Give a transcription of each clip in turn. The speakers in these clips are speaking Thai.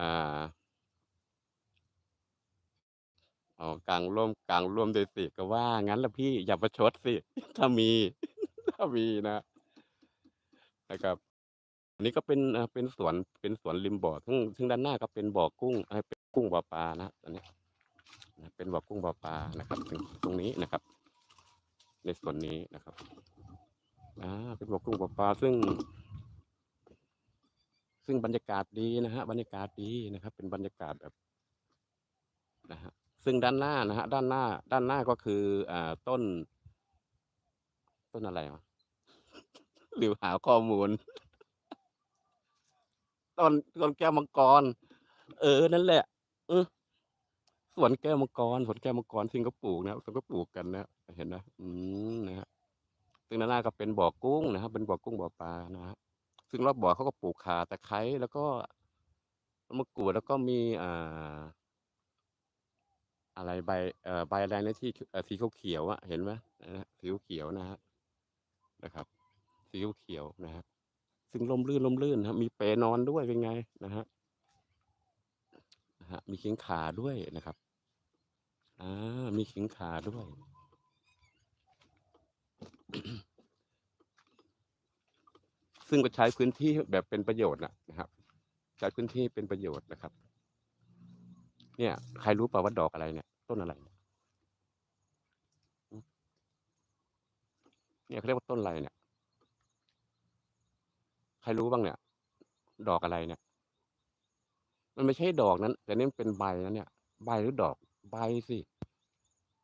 อ่าอ๋อกางร่มกางร่วมด้วยสิก็ว่า งั้นละพี่อย่าประชดสิ ถ้ามี ถ้ามีนะนะครับอันนี้ก็เป็นอ่าเป็นสวนเป็นสวนริมบ่อซึ่งซึ่งด้านหน้าก็เป็นบ่อกุ้งเอ่อเป็นกุ้งบ่อปลานะอันนี้นะเป็นบ่อกุ้งบ่อปลานะครับตรงตรงนี้นะครับ ในส่วนนี้นะครับอ่าเป็นบ่อกุ้งบ่อปลาซึ่ง ซึ่งบรรยากาศดีนะฮะบรรยากาศดีนะครับ เป็นบรรยากาศแบบนะฮะซึ่งด้านหน้านะฮะด้านหน้า ด้านหน้าก็คืออ่าต้น ต้นอะไรวะหรือหาข้อมูล ต้นต้นแก้วมังกร เออนั่นแหละเออสวนแก้วมังกรสวนแก้วมังกรซึ่งก็ปลูกนะซึ่งก็ปลูกกันนะเห็นนะอืมนะฮะซึ่งด้านหน้าก็เป็นบ่อกุ้งนะครับเป็นบ่อกุ้งบ่อปลานะฮะ ซึ่งรอบบ่อเขาก็ปลูกขาตะไคร้แล้วก็มะกรูดแล้วก็มีอ่า อะไรใบเอ่อใบอะไรนะที่เอ่อสีเขียวๆอะเห็นไหมนะฮะสีเขียวนะฮะนะครับ สีเขียวนะฮะซึ่งร่มรื่นร่มรื่นนะครับมีเปลนอนด้วยเป็นไงนะฮะนะฮะมีเขิงขาด้วยนะครับอ่ามีเขิงขาด้วย ซึ่งก็ใช้พื้นที่แบบเป็นประโยชน์นะครับ ใช้พื้นที่เป็นประโยชน์นะครับ เนี่ย ใครรู้เปล่าว่าดอกอะไรเนี่ย ต้นอะไร เนี่ยเขาเรียกว่าต้นอะไรเนี่ย ใครรู้บ้างเนี่ย ดอกอะไรเนี่ย มันไม่ใช่ดอกนั้น แต่นี่เป็นใบนะเนี่ย ใบหรือดอกใบสิ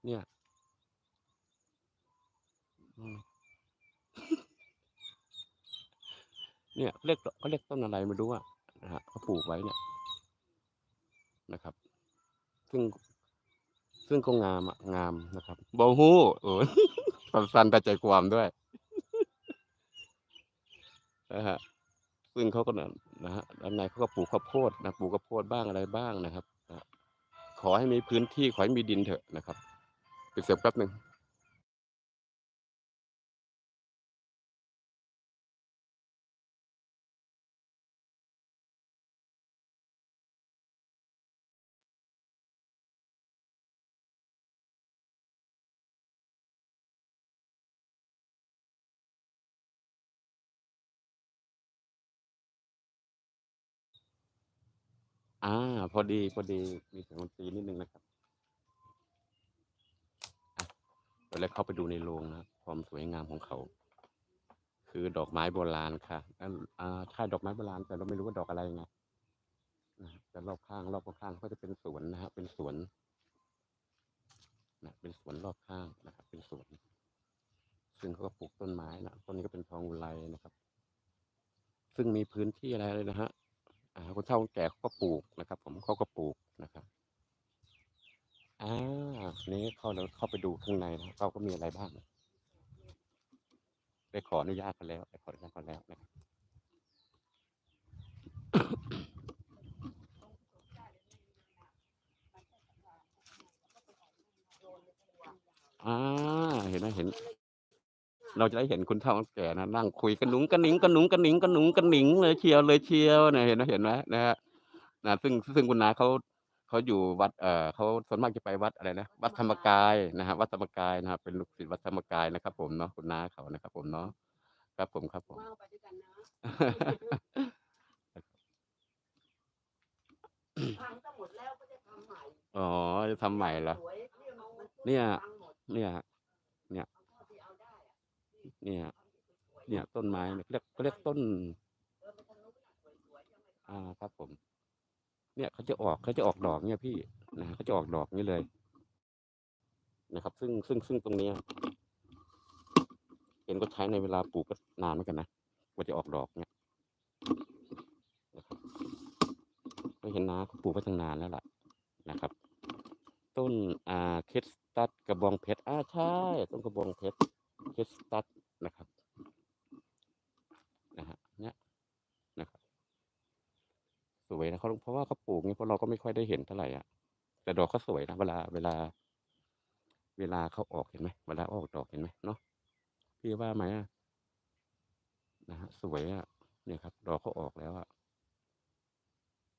เนี่ย อืม เนี่ยเรียกเขาเรียกต้นอะไรไม่รู้อะนะฮะเขาปลูกไว้เนี่ยนะครับ ซึ่งซึ่งก็งามอะงามนะครับบอฮู้โอ้สั้นๆแต่ใจความด้วยนะฮะซึ่งเขาก็นะนะฮะด้านในเขาก็ปลูกข้าวโพดนะปลูกข้าวโพดบ้างอะไรบ้างนะครับนะขอให้มีพื้นที่ขอให้มีดินเถอะนะครับไปเสียบแป๊บหนึ่ง อ่า พอดีพอดีมีเสียงดนตรีนิดนึงนะครับอะเดี๋ยวเราเข้าไปดูในโรงนะความสวยงามของเขา คือดอกไม้โบราณค่ะอ่าอ่าใช่ดอกไม้โบราณแต่เราไม่รู้ว่าดอกอะไรไงนะแต่รอบข้างรอบข้างก็จะเป็นสวนนะฮะเป็นสวนนะเป็นสวนรอบข้างนะครับ เป็นสวน ซึ่งเขาก็ปลูกต้นไม้นะต้นนี้ก็เป็นทองอุไรนะครับ ซึ่งมีพื้นที่อะไรเลยนะฮะ คนเฒ่าคนแก่เขาก็ปลูกนะครับ ผมเขาก็ปลูกนะครับอ่านี้เข้าเราเข้าไปดูข้างในนะเราก็มีอะไรบ้างได้ขออนุญาตเขาแล้วได้ขออนุญาตเขาแล้วนะครับอ่าเห็นไหมเห็น เราจะได้เห็นคุณเฒ่าคนแก่นะนั่งคุยกันหนุงกันหนิงกันหนุงกันหนิงกันหนุงกันหนิงเลยเชียวเลยเชียวเนี่ยเห็นไหมเห็นไหมนะฮะนะซึ่งซึ่งคุณนาเขาเขาอยู่วัดเอ่อเขาส่วนมากจะไปวัดอะไรนะวัดธรรมกายนะฮะวัดธรรมกายนะครับเป็นลูกศิษย์วัดธรรมกายนะครับ ผมเนาะคุณนาเขานะครับ ผมเนาะครับผมครับผมว่าวไปด้วยกันนะทำก็หมดแล้วก็จะทำใหม่อ๋อจะทำใหม่เหรอ สวยเนี่ยมันมันเนี่ยตังค์หมดเนี่ยฮะ เอาเท่าที่เอาได้อะ เนี่ย เนี่ยต้นไม้เขาเรียกเรียกต้น อ่าครับผม เนี่ยเขาจะออกเขาจะออกดอกเนี่ยพี่นะเขาจะออกดอกนี่เลย นะครับ ซึ่งซึ่งซึ่งตรงนี้เห็นก็ใช้ในเวลาปลูกก็นานเหมือนกันนะกว่าจะออกดอกเนี่ยนะครับก็เห็นนะเขาปลูกไว้ตั้งนานแล้วล่ะนะครับ ต้นอ่าเคสตัดกระบองเพชรอ่าใช่ ต้นกระบองเพชรเคสตัดนะครับนะฮะ เนี้ยนะครับสวยนะเขาเพราะว่าเขาปลูกเนี่ยเพราะเราก็ไม่ค่อยได้เห็นเท่าไหร่อะแต่ดอกเขาสวยนะเวลาเวลา เวลาเขาออกเห็นไหมเวลาออกดอกเห็นไหมเนาะพี่ว่าไหมอะนะฮะสวยอะเนี่ยครับ ดอกเขาออกแล้วอะ